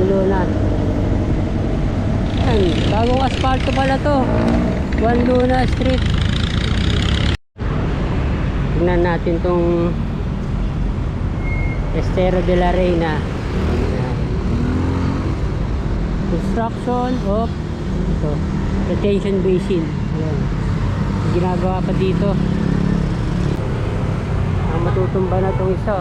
Juan Luna. Yan, bagong asfalto pala to. Juan Luna Street. Tingnan natin tong Estero de la Reina. Construction of ito, retention basin. Yan. Ginagawa pa dito. Ah, matutumba na tong isa.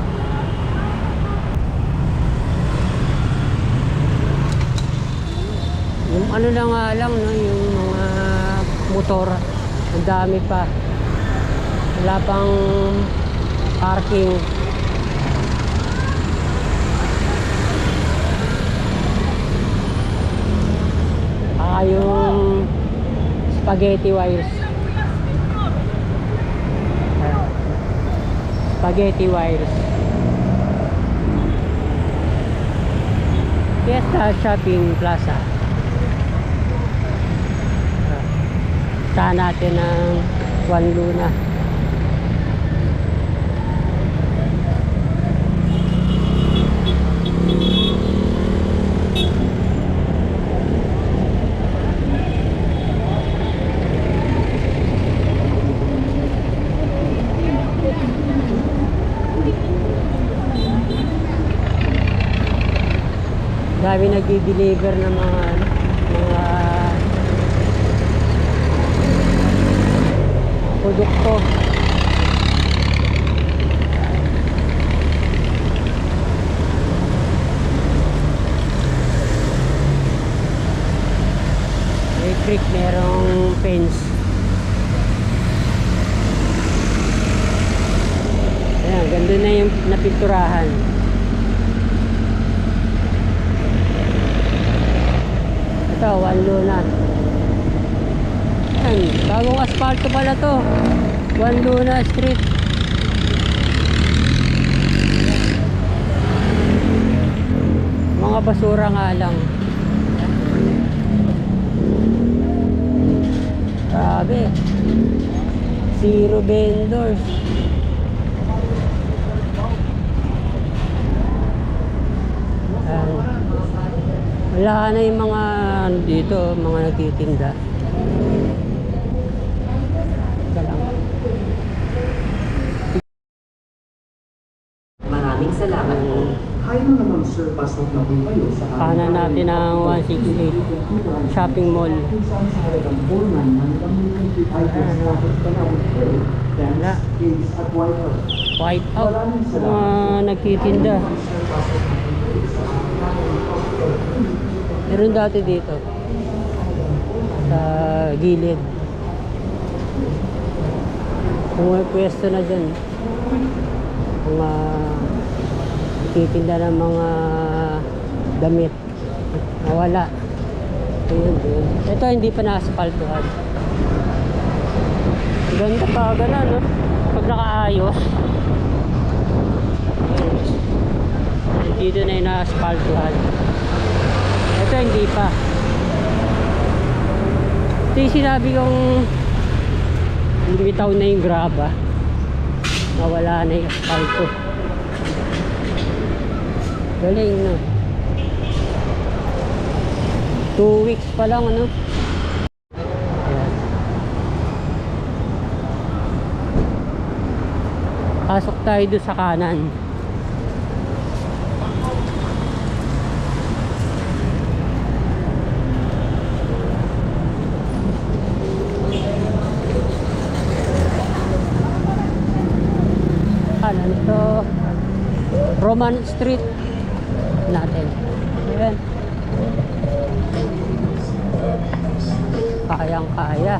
Yung ano na nga lang, no, yung mga motor, ang dami pa. Wala pang parking. Ah, yung spaghetti wires. Spaghetti wires. Fiesta Shopping Plaza. Saan natin ng Juan Luna. Dami nag-deliver ng mga produkto. Electric, merong fence. Ayan, ganda na yung napinturahan. Ito, Juan Luna. Yan, bagong asfalto pala to. Juan Luna Street. Mga basura nga lang. Grabe. Zero vendors. Ayan. Wala na yung mga ano dito, mga nagtitinda. Teka lang. Maraming salamat po. Kayo na naman sir, pasok na po kayo sa Kanan natin ang 168 shopping mall. Wala. White out. Mga nagtitinda. Meron dati dito. Sa gilid. Kung may pwesto na dyan. Mga titinda ng mga damit. Nawala. Ayun, ayun. Ito hindi pa nakaspaltuhan. Ganda pa gana, no? Pag nakaayos. Dito na yung nakaspaltuhan. Ito hindi pa. Ito yung sinabi kong lumitaw na yung graba. Nawala na yung asfalto. Galing no. Two weeks pa lang ano. Ayan. Pasok tayo doon sa kanan. Kanan ito. Roman Street natin. Ayan. Kayang kaya.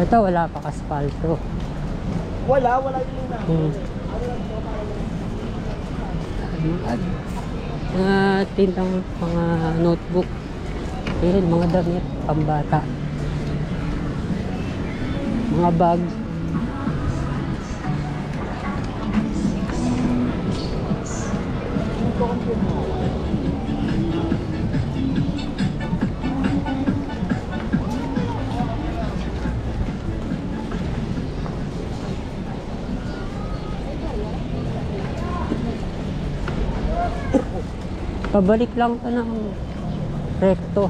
Ito wala pa kaspalto. Wala, wala yun na. Hmm. At mga tintang mga notebook. Ayun, mga damit, pambata. Mga bag. Pabalik lang to ng recto.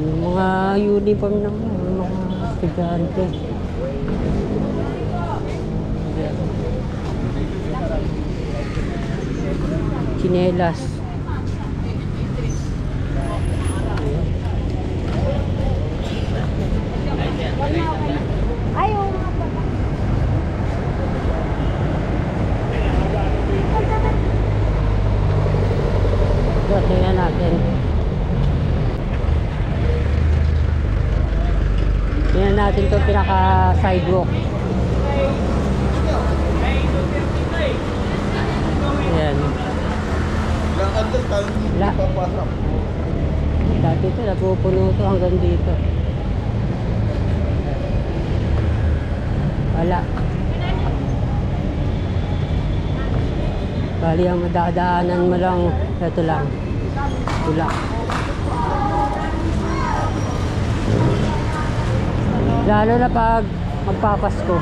Yung mga uniform ng mga estudyante. Chinelas. Ayaw. So, tingnan natin. Tingnan natin to pinaka sidewalk. Hindi La-. Dati ito, napupuno to hanggang dito. Wala. Bali ang madadaanan mo lang, ito lang. Wala. Lalo na pag magpapasko.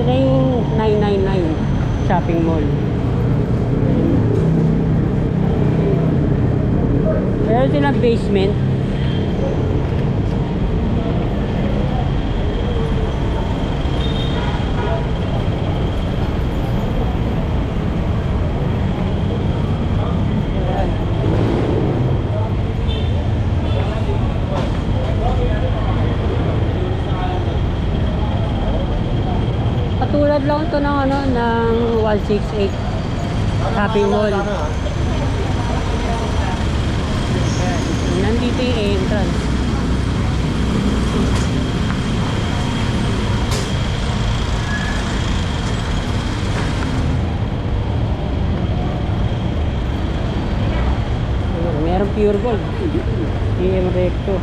Ito na yung 999 shopping mall. Meron silang basement. Katulad lang ito ng ano ng 168 shopping mall. Nandito yung entrance. Ayun, Meron pure gold. PM Recto.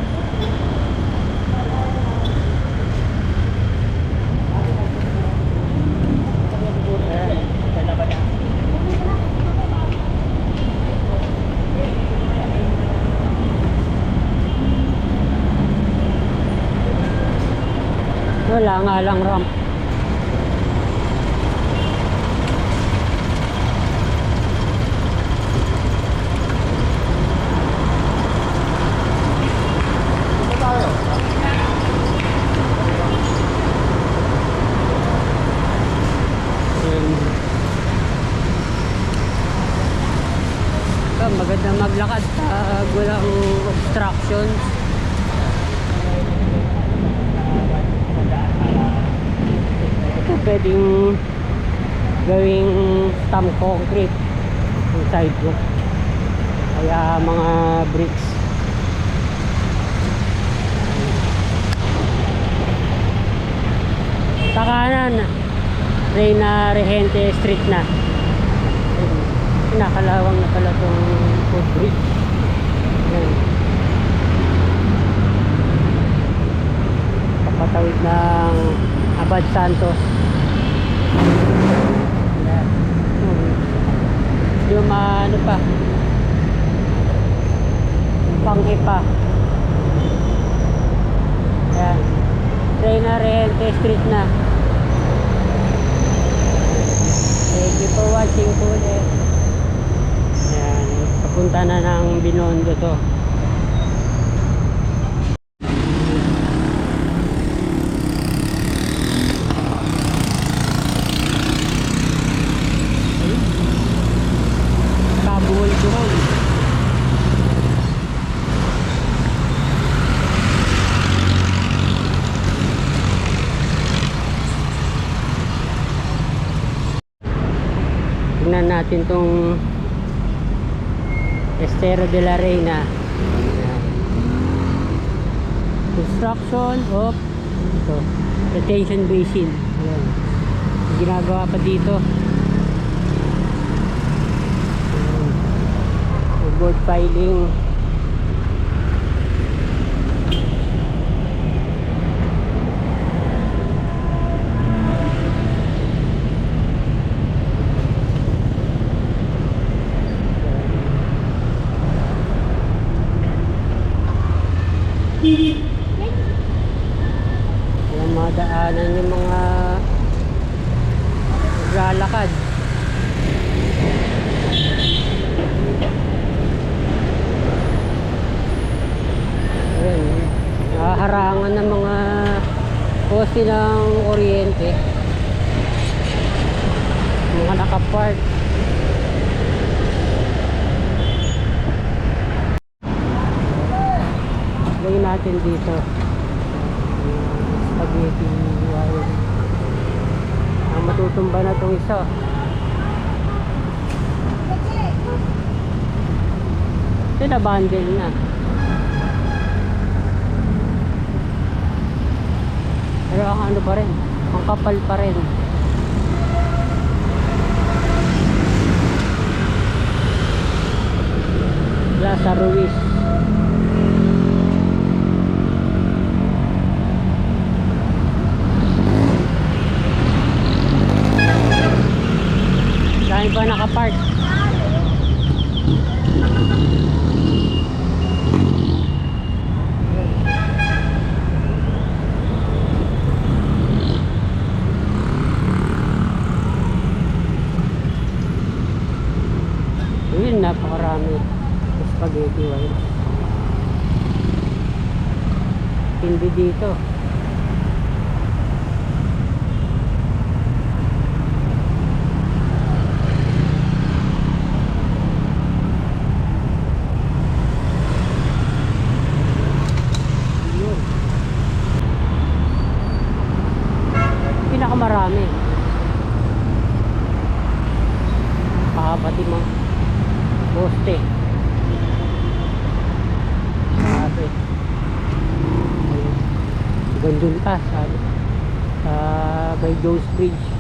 Wala nga lang ramp. Yun. Ah, maganda maglakad pag walang obstructions. Ito pwedeng gawing stamp concrete yung sidewalk. Kaya mga bricks. Sa kanan, Reyna Regente Street na. Nakalawang na pala itong footbridge. Ayan. Papatawid ng Abad Santos. Yung ah, ano pa, panghi pa. Ayan. Reyna Regente Street na. Thank you for watching po ulit. Ayan, papunta na ng Binondo to. tingnan natin tong Estero de la Reina. Construction of ito, retention basin. Ayan. ginagawa pa dito. Board filing. Naglalakad. Ayan, nahaharangan ng mga poste ng kuryente. Mga nakapark. Lagyan natin dito. Spaghetti wire. Ang matutumba na itong isa. Ito na bundle na. Pero ang ano pa rin, ang kapal pa rin. Plaza Ruiz. Dahil ba nakapark? Ayun, napakarami. Spaghetti wire. Hindi dito. Yun. Pinakamarami. Pakapati mo. Poste. Sabi. Pa, sabi. Sa may Jones Bridge.